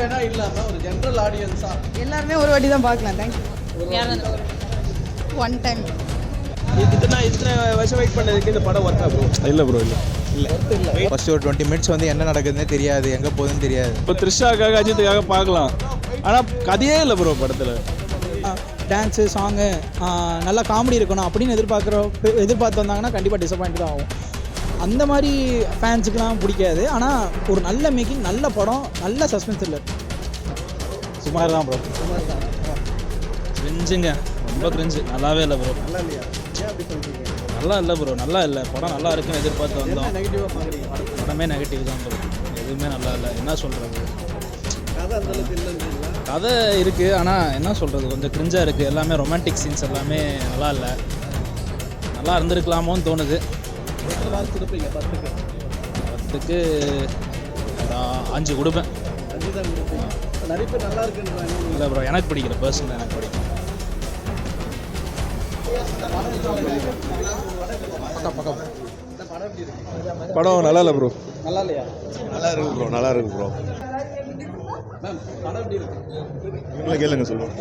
ஃபேனா இல்லாம ஒரு ஜென்ரல் ஆடியன்ஸா எல்லாருமே ஒரு வாட்டி தான் பார்க்கலாம். தேங்க்யூ ஒன் டைம் இத்தனை இத்தனை வருஷம் வெயிட் பண்ணதுக்கு இந்த படம் ஒர்த்தா ப்ரோ இல்லை ப்ரோ இல்லை. இல்லை. ஃபர்ஸ்ட் ஒரு டுவெண்ட்டி மினிட்ஸ் வந்து என்ன நடக்குதுன்னே தெரியாது. எங்கே போகுதுன்னு தெரியாது. இப்போ த்ரிஷாக்காக அஜித்துக்காக பார்க்கலாம். ஆனால் கதையே இல்லை ப்ரோ படத்தில். டான்ஸு சாங்கு நல்லா காமெடி இருக்கணும் அப்படின்னு எதிர்பார்க்குற எதிர்பார்த்து வந்தாங்கன்னா கண்டிப்பாக டிசப்பாயிண்ட் தான் ஆகும். அந்த மாதிரி ஃபேன்ஸுக்கெலாம் பிடிக்காது. ஆனால் ஒரு நல்ல மேக்கிங் நல்ல படம் நல்ல சஸ்பென்ஸ் இல்லை சுமார் தான் ப்ரோ கிரிஞ்சுங்க ரொம்ப கிரிஞ்சு நல்லாவே இல்லை ப்ரோ நல்லா இல்லையா? நல்லா இல்லை ப்ரோ நல்லா இல்லை. படம் நல்லா இருக்குன்னு எதிர்பார்த்து வந்தோம். படமே நெகட்டிவ் தான் ப்ரோ எதுவுமே நல்லா இல்லை. என்ன சொல்கிறது கதை இருக்குது ஆனால் என்ன சொல்கிறது கொஞ்சம் கிரிஞ்சாக இருக்குது எல்லாமே ரொமான்டிக் சீன்ஸ் எல்லாமே நல்லா இல்லை. நல்லா இருந்திருக்கலாமோன்னு தோணுது. எத்தனை மார்க் கொடுப்பீங்க பத்துக்கு பத்துக்கு ஒரு அஞ்சு கொடுப்பேன். அஞ்சு தான் கொடுப்பீங்க நிறைய பேர் நல்லா இருக்குன்றாங்க இல்லை ப்ரோ எனக்கு பிடிக்கல பர்சனல் எனக்கு பிடிக்கும் இந்த படம் எப்படி இருக்கு? படம் நல்லா இல்லை ப்ரோ நல்லா இல்லையா? நல்லா இருக்கு ப்ரோ நல்லா இருக்கு ப்ரோ இல்லை கேளுங்க சொல்லுவோம்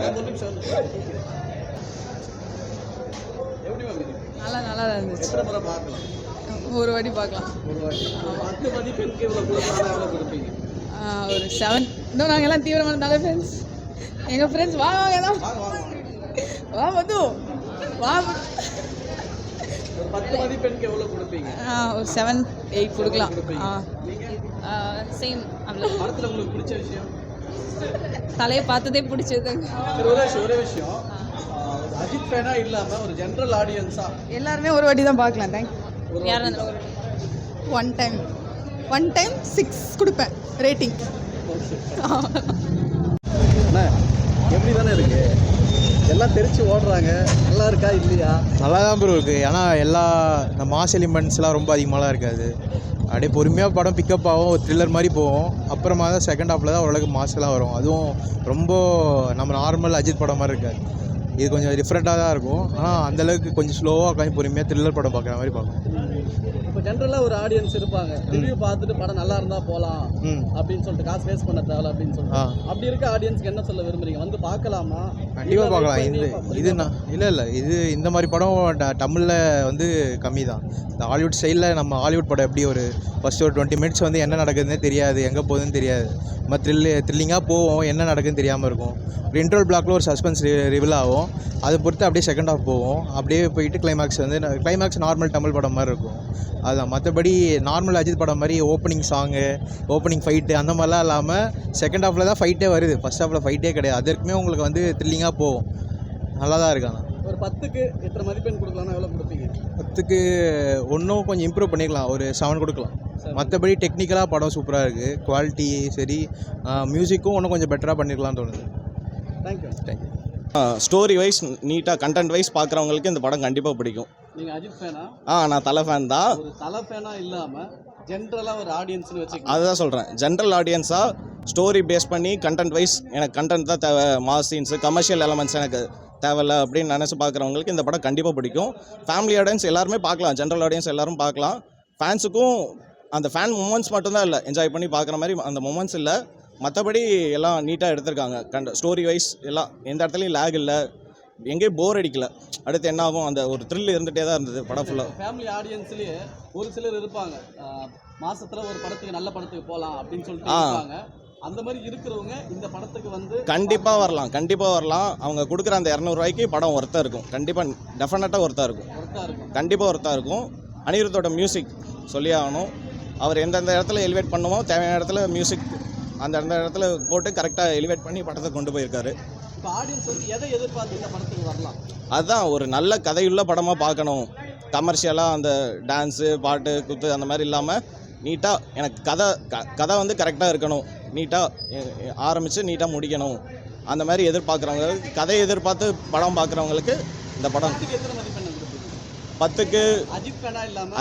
நல்லா நல்லா இருந்துச்சு. ஒரு வாட்டி பார்க்கலாம். ஒரு செவன் இன்னும் நாங்கள் எல்லாம் தீவிரமான நல்ல ஃப்ரெண்ட்ஸ் எங்கள் ஃப்ரெண்ட்ஸ் வா வாங்க வாங்க. வா மது. வா. ஆ, ஒரு செவன் எயிட் கொடுக்கலாம். ஆ. சேம் அவ்வளோ படத்தில் உங்களுக்கு பிடிச்ச விஷயம்? தலையை பார்த்ததே பிடிச்சது ஒரே விஷயம் அஜித் ஃபேனா இல்லாம ஒரு ஜென்ரல் ஆடியன்ஸா எல்லாருமே ஒரு வாட்டி தான் பார்க்கலாம். தேங்க்யூ யார் one time one time six கொடுப்பேன். ரேட்டிங் அண்ணா எப்படி தானே இருக்கு? எல்லாம் தெரிச்சு ஓடுறாங்க. நல்லா இருக்கா இல்லையா? நல்லா தான் ப்ரோ இருக்குது ஏன்னா எல்லா இந்த மாஸ் எலிமெண்ட்ஸ்லாம் ரொம்ப அதிகமாகலாம் இருக்காது. அப்படியே பொறுமையாக படம் பிக்கப் ஆகும். ஒரு த்ரில்லர் மாதிரி போகும். அப்புறமா தான் செகண்ட் ஹாஃபில் தான் ஓரளவுக்கு மாஸ்லாம் வரும். அதுவும் ரொம்ப நம்ம நார்மல் அஜித் படம் மாதிரி இருக்காது. இது கொஞ்சம் டிஃப்ரெண்ட்டாக தான் இருக்கும். ஆனால் அந்தளவுக்கு கொஞ்சம் ஸ்லோவாக உட்காந்து பொறுமையாக த்ரில்லர் படம் பார்க்குற மாதிரி பார்க்கணும். இப்போ ஜென்ரலாக ஒரு ஆடியன்ஸ் இருப்பாங்க. ரிவ்யூ பார்த்துட்டு படம் நல்லா இருந்தா போலாம் ம். அப்படின்னு சொல்லிட்டு காசு வேஸ்ட் பண்ண தேவையில்ல அப்படின்னு சொல்லிட்டு. அப்படி இருக்க ஆடியன்ஸ்க்கு என்ன சொல்ல விரும்புறீங்க? வந்து பார்க்கலாமா? கண்டிப்பாக பார்க்கலாம். இது இது நான் இல்லை இல்லை. இது இந்த மாதிரி படம் தமிழில் வந்து கம்மி தான் இந்த ஹாலிவுட் ஸ்டைலில் நம்ம ஹாலிவுட் படம் எப்படி ஒரு ஃபஸ்ட் ஒரு டுவெண்ட்டி மினிட்ஸ் வந்து என்ன நடக்குதுன்னே தெரியாது எங்கே போகுதுன்னு தெரியாது. நம்ம த்ரில்லு த்ரில்லிங்காக போவோம் என்ன நடக்குதுன்னு தெரியாமல் இருக்கும். ஒரு இன்ட்ரோல் பிளாக்ல ஒரு சஸ்பென்ஸ் ரிவில் ஆகும். அதை பொறுத்து அப்படியே செகண்ட் ஹாஃப் போவோம் அப்படியே போயிட்டு கிளைமேக்ஸ் வந்து கிளைமேக்ஸ் நார்மல் தமிழ் படம் மாதிரி இருக்கும். அதுதான் மற்றபடி நார்மல் அஜித் படம் மாதிரி ஓப்பனிங் சாங்கு ஓப்பனிங் ஃபைட்டு அந்த மாதிரிலாம் இல்லாமல் செகண்ட் ஹாஃபில் தான் ஃபைட்டே வருது. ஃபஸ்ட் ஹாஃபில் ஃபைட்டே கிடையாது. அதற்குமே உங்களுக்கு வந்து த்ரில்லிங்காக போகும். நல்லா தான் இருக்காங்க ஒரு பத்துக்கு எத்தனை மதிப்பெண் கொடுக்கலாம்னா எவ்வளோ கொடுப்பீங்க? பத்துக்கு ஒன்றும் கொஞ்சம் இம்ப்ரூவ் பண்ணிக்கலாம். ஒரு செவன் கொடுக்கலாம். மற்றபடி டெக்னிக்கலாக படம் சூப்பராக இருக்குது குவாலிட்டி சரி. மியூசிக்கும் இன்னும் கொஞ்சம் பெட்டராக பண்ணிருக்கலாம்னு தோணுது. Thank you thank you story wise நீட்டாக கண்டென்ட் வைஸ் பார்க்குறவங்களுக்கு இந்த படம் கண்டிப்பாக பிடிக்கும். நீங்கள் அஜித் ஃபேனா? ஆ நான் தலை ஃபேன் தான். ஒரு தலை ஃபேனா இல்லாம ஜென்ரலாக ஒரு ஆடியன்ஸ்னு வச்சுக்கலாம் அதுதான் சொல்கிறேன் ஜென்ரல் ஆடியன்ஸாக ஸ்டோரி பேஸ் பண்ணி கண்டென்ட் வைஸ் எனக்கு கண்டென்ட் தான் தேவை. மாஸ் சீன்ஸு கமர்ஷியல் எலமெண்ட்ஸ் எனக்கு தேவையில்ல அப்படின்னு நினச்சி பார்க்குறவங்களுக்கு இந்த படம் கண்டிப்பாக பிடிக்கும். ஃபேமிலி ஆடியன்ஸ் எல்லாருமே பார்க்கலாம். ஜென்ரல் ஆடியன்ஸ் எல்லாரும் பார்க்கலாம். ஃபேன்ஸுக்கும் அந்த ஃபேன் மூமெண்ட்ஸ் மட்டும்தான் இல்லை. என்ஜாய் பண்ணி பார்க்குற மாதிரி அந்த மூமெண்ட்ஸ் இல்லை. மற்றபடி எல்லாம் நீட்டாக எடுத்திருக்காங்க. கண்ட ஸ்டோரி வைஸ் எல்லாம் எந்த இடத்துலையும் லேக் இல்லை. எங்கேயும் போர் அடிக்கல. அடுத்து என்ன ஆகும் அந்த ஒரு த்ரில் இருந்துகிட்டே தான் இருந்தது படம் ஃபுல்லாக ஃபேமிலி ஆடியன்ஸ்லயே ஒரு சிலர் இருப்பாங்க. மாசத்துல ஒரு படத்துக்கு நல்ல படத்துக்கு போலாம் அப்படின்னு சொல்லிட்டு. இருப்பாங்க. அந்த மாதிரி இருக்கிறவங்க இந்த படத்துக்கு வந்து கண்டிப்பாக வரலாம். கண்டிப்பாக வரலாம். அவங்க கொடுக்குற அந்த இரநூறுவாய்க்கு படம் ஒர்த்தாக இருக்கும். கண்டிப்பாக டெஃபினட்டாக ஒர்த்தாக இருக்கும். ஒர்த்தா இருக்கும். கண்டிப்பாக ஒர்த்தாக இருக்கும். அனிருத்தோட மியூசிக் சொல்லி ஆகணும். அவர் எந்தெந்த இடத்துல எலிவேட் பண்ணுமோ தேவையான இடத்துல மியூசிக் அந்த அந்த இடத்துல போட்டு கரெக்டாக எலிவேட் பண்ணி படத்தை கொண்டு போயிருக்காரு. இப்போ ஆடியன்ஸ் வந்து எதை எதிர்பார்த்து இந்த படத்துக்கு வரலாம்? அதுதான் ஒரு நல்ல கதையுள்ள படமாக பார்க்கணும். கமர்ஷியலாக அந்த டான்ஸு பாட்டு குத்து அந்த மாதிரி இல்லாமல் நீட்டாக எனக்கு கதை க கதை வந்து கரெக்டாக இருக்கணும். நீட்டாக ஆரம்பித்து நீட்டாக முடிக்கணும். அந்த மாதிரி எதிர்பார்க்குறவங்க கதையை எதிர்பார்த்து படம் பார்க்குறவங்களுக்கு இந்த படம். பத்துக்கு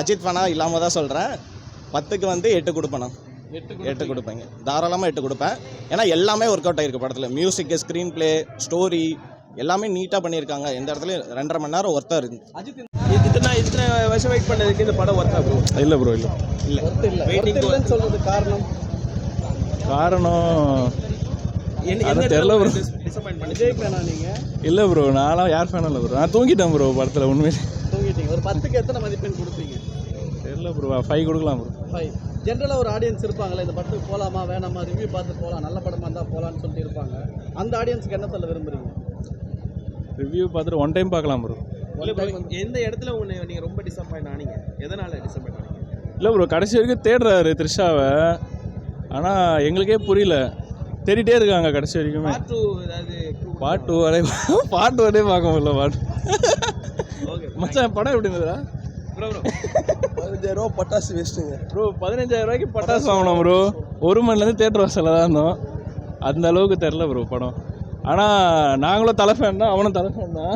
அஜித் ஃபேனா இல்லாமல் தான் சொல்கிறேன் பத்துக்கு வந்து எட்டு கொடுப்பேன் எட்டு எட்டு கொடுப்பேங்க. தாராளமாக எட்டு கொடுப்பேன். ஏன்னா எல்லாமே ஒர்க் அவுட் ஆகிருக்கு படத்தில். மியூசிக்கு ஸ்க்ரீன் ப்ளே ஸ்டோரி எல்லாமே நீட்டாக பண்ணியிருக்காங்க. எந்த இடத்துலையும் ரெண்டரை மணி நேரம் ஒர்த்தாக இருக்குது அஜித் இத்தனை இத்தனை வருஷம் வெயிட் பண்ணதுக்கு இந்த படம் ஒர்த்தா ப்ரோ இல்லை ப்ரோ இல்லை. இல்லை. இல்லைன்னு சொல்றது காரணம்? காரணம் தெரில ப்ரோ இல்லை ப்ரோ நான்லாம் யார் ஃபேனும் இல்லை ப்ரோ நான் தூங்கிட்டேன் ப்ரோ படத்தில் உண்மையிலே. தூங்கிட்டீங்க. ஒரு பத்துக்கு எத்தனை மதிப்பெண் கொடுப்பீங்க? தெரில ப்ரோ ஃபைவ் கொடுக்கலாம் ப்ரோ ஃபைவ் ஜென்ரலாக ஒரு ஆடியன்ஸ் இருப்பாங்களே இந்த படத்துக்கு போகலாமா வேணாமா ரிவ்யூ பார்த்து போகலாம் நல்ல படமாக இருந்தால் போகலான்னு சொல்லிட்டு இருப்பாங்க. அந்த ஆடியன்ஸ்க்கு என்ன சொல்ல விரும்புறீங்க? ரிவ்யூ பார்த்துட்டு ஒன் டைம் பார்க்கலாம் ப்ரோ எந்த இடத்துல உன்னை நீங்க ரொம்ப டிசப்பாயிண்ட் ஆனீங்க? எதனால டிசப்பாயிண்ட் ஆனீங்க? இல்லை ப்ரோ கடைசி வரைக்கும் தேடுறாரு த்ரிஷாவை. ஆனால் எங்களுக்கே புரியல. தேடிட்டே இருக்காங்க கடைசி வரைக்குமே. பாட்டு வரை பாட்டு வரையே பார்க்க முடியல பாட்டு ஓகே மச்சான் படம் எப்படி ப்ரோ பதினஞ்சாயிரம் ரூபா பட்டாசு வேஸ்ட்டுங்க ப்ரோ பதினஞ்சாயிரம் ரூபாய்க்கு பட்டாசு வாங்கினோம் ப்ரோ ஒரு மணிலேருந்து தேட்டர் வாசலில் தான் இருந்தோம். அந்த அளவுக்கு தெரில ப்ரோ படம். ஆனால் நாங்களும் தலை ஃபேன் தான் அவனும் தலை ஃபேன் தான்.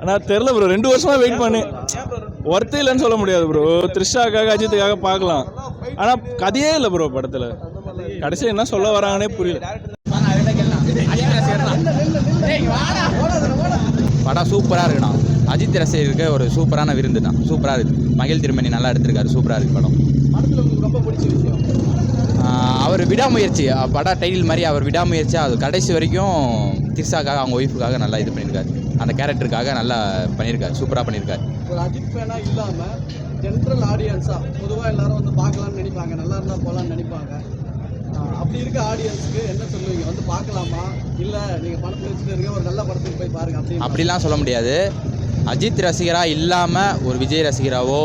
ஆனால் தெரில ப்ரோ ரெண்டு வருஷமாக வெயிட் பண்ணி. ஒர்த்தே இல்லைன்னு சொல்ல முடியாது ப்ரோ த்ரிஷாக்காக அஜித்துக்காக பார்க்கலாம். ஆனால் கதையே இல்லை ப்ரோ படத்தில். கடைசி என்ன சொல்ல வராங்கன்னே புரியல. படம் சூப்பராக இருக்குண்ணா. அஜித் ரசிகருக்கு ஒரு சூப்பரான விருந்துண்ணா சூப்பராக இருக்குது மகிழ் திருமணி நல்லா எடுத்திருக்காரு. சூப்பராக இருக்குது படம். ரொம்ப பிடிச்ச விஷயம்? அவர் விடாமுயற்சி. படம் டைட்டில் மாதிரி அவர் விடாமுயற்சி அது கடைசி வரைக்கும் திர்சாக்காக அவங்க ஒய்ஃபுக்காக நல்லா இது பண்ணியிருக்காரு அந்த கேரக்டருக்காக நல்லா பண்ணியிருக்காரு சூப்பராக பண்ணியிருக்காரு ஒரு அஜித் ஃபேனாக இல்லாமல் ஜென்ரல் ஆடியன்ஸாக பொதுவாக எல்லாரும் வந்து பார்க்கலாம்னு நினைப்பாங்க. நல்லா இருந்தால் போகலான்னு நினைப்பாங்க. அப்படி இருக்க ஆடியன்ஸ்க்கு என்ன சொல்லுவீங்க? வந்து பார்க்கலாமா? இல்லை நீங்கள் பணத்தில் வச்சுட்டு இருக்க ஒரு நல்ல படத்துக்கு போய் பாருங்க அப்படி அப்படிலாம் சொல்ல முடியாது. அஜித் ரசிகராக இல்லாமல் ஒரு விஜய் ரசிகராவோ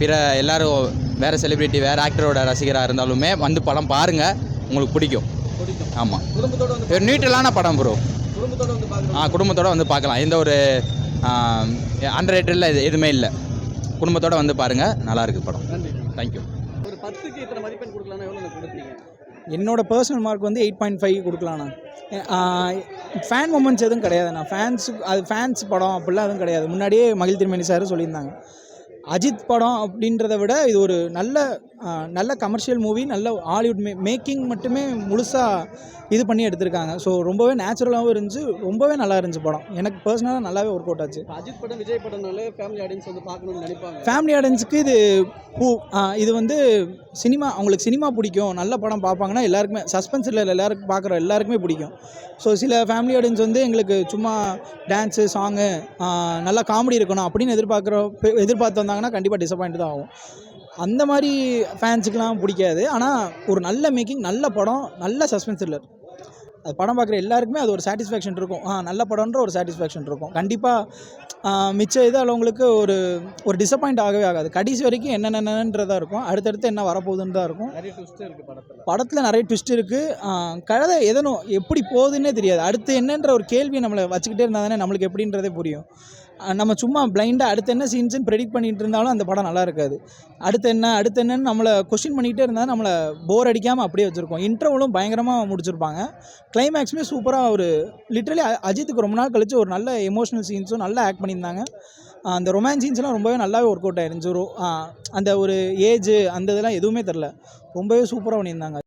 பிற எல்லாரும் வேறு செலிபிரிட்டி வேறு ஆக்டரோட ரசிகராக இருந்தாலுமே வந்து படம் பாருங்கள் உங்களுக்கு பிடிக்கும். ஆமாம் குடும்பத்தோட வந்து ஒரு நியூட்ரலான படம் ப்ரோ குடும்பத்தோட வந்து ஆ குடும்பத்தோடு வந்து பார்க்கலாம் எந்த ஒரு அண்டர் ரேட்டடில் இது எதுவுமே இல்லை. குடும்பத்தோடு வந்து பாருங்கள் நல்லா இருக்குது படம். தேங்க்யூ ஒரு பத்துக்கு இத்தனை மதிப்பெண் கொடுக்கலாம்னா எவ்வளோ கொடுப்பீங்க? என்னோட பர்சனல் மார்க் வந்து எயிட் பாயிண்ட் ஃபைவ் கொடுக்கலாண்ணா ஃபேன் மூமெண்ட்ஸ் எதுவும் கிடையாதுண்ணா. ஃபேன்ஸுக்கு அது ஃபேன்ஸ் படம் அப்படிலாம் எதுவும் கிடையாது. முன்னாடியே மகிழ் திருமணி சார் சொல்லியிருந்தாங்க. அஜித் படம் அப்படின்றத விட இது ஒரு நல்ல நல்ல கமர்ஷியல் மூவி நல்ல ஹாலிவுட் மே மேக்கிங் மட்டுமே முழுசாக இது பண்ணி எடுத்திருக்காங்க. ஸோ ரொம்பவே நேச்சுரலாகவும் இருந்துச்சு ரொம்பவே நல்லா இருந்துச்சு படம். எனக்கு பர்சனலாக நல்லாவே ஒர்க் அவுட் ஆச்சு. அஜித் படம் விஜய் படம்னாலே ஃபேமிலி ஆடியன்ஸ் வந்து பார்க்கணும்னு நினைப்பாங்க. ஃபேமிலி ஆடியன்ஸுக்கு இது பூ இது வந்து சினிமா அவங்களுக்கு சினிமா பிடிக்கும். நல்ல படம் பார்ப்பாங்கன்னா எல்லாருக்குமே சஸ்பென்ஸ் இல்லை எல்லாருக்கும் பார்க்குற எல்லாருக்குமே பிடிக்கும். ஸோ சில ஃபேமிலி ஆடியன்ஸ் வந்து எங்களுக்கு சும்மா டான்ஸு சாங்கு நல்லா காமெடி இருக்கணும் அப்படின்னு எதிர்பார்க்குற எதிர்பார்த்து வந்தாங்கன்னா கண்டிப்பாக டிசப்பாயிண்ட் தான் ஆகும். அந்த மாதிரி ஃபேன்ஸுக்கெலாம் பிடிக்காது. ஆனால் ஒரு நல்ல மேக்கிங் நல்ல படம் நல்ல சஸ்பென்ஸ் த்ரில்லர் அது படம் பார்க்குற எல்லாருக்குமே அது ஒரு சாட்டிஸ்ஃபேக்ஷன் இருக்கும். ஆ நல்ல படம்ன்ற ஒரு சாட்டிஸ்ஃபேக்ஷன் இருக்கும். கண்டிப்பாக மிச்ச இது அவங்களுக்கு ஒரு ஒரு டிசப்பாயிண்ட் ஆகவே ஆகாது. கடைசி வரைக்கும் என்னென்னன்றதா இருக்கும். அடுத்தடுத்து என்ன வரப்போகுதுன்னு தான் இருக்கும். நிறைய ட்விஸ்ட் இருக்குது படத்தில். படத்தில் நிறைய ட்விஸ்ட் இருக்குது கதை எதனும் எப்படி போகுதுன்னே தெரியாது. அடுத்து என்னன்ற ஒரு கேள்வி நம்மளை வச்சுக்கிட்டே இருந்தால் தானே நம்மளுக்கு எப்படின்றதே புரியும். நம்ம சும்மா பிளைண்டாக அடுத்து என்ன சீன்ஸ்னு ப்ரெடிக்ட் பண்ணிட்டு இருந்தாலும் அந்த படம் நல்லா இருக்காது. அடுத்து என்ன அடுத்து என்னன்னு நம்மளை கொஸ்டின் பண்ணிகிட்டே இருந்தால் நம்மளை போர் அடிக்காமல் அப்படியே வச்சுருக்கோம். இன்டர்வலும் பயங்கரமாக முடிச்சிருப்பாங்க. கிளைமேக்ஸுமே சூப்பராக ஒரு லிட்ரலி அஜித்துக்கு ரொம்ப நாள் கழித்து ஒரு நல்ல எமோஷனல் சீன்ஸும் நல்லா ஆக்ட் பண்ணியிருந்தாங்க. அந்த ரொமான்ஸ் சீன்ஸ்லாம் ரொம்பவே நல்லாவே ஒர்க் அவுட் ஆயிருந்துச்சு ஒரு அந்த ஒரு ஏஜ் அந்த இதெல்லாம் எதுவுமே தெரில ரொம்பவே சூப்பராக பண்ணியிருந்தாங்க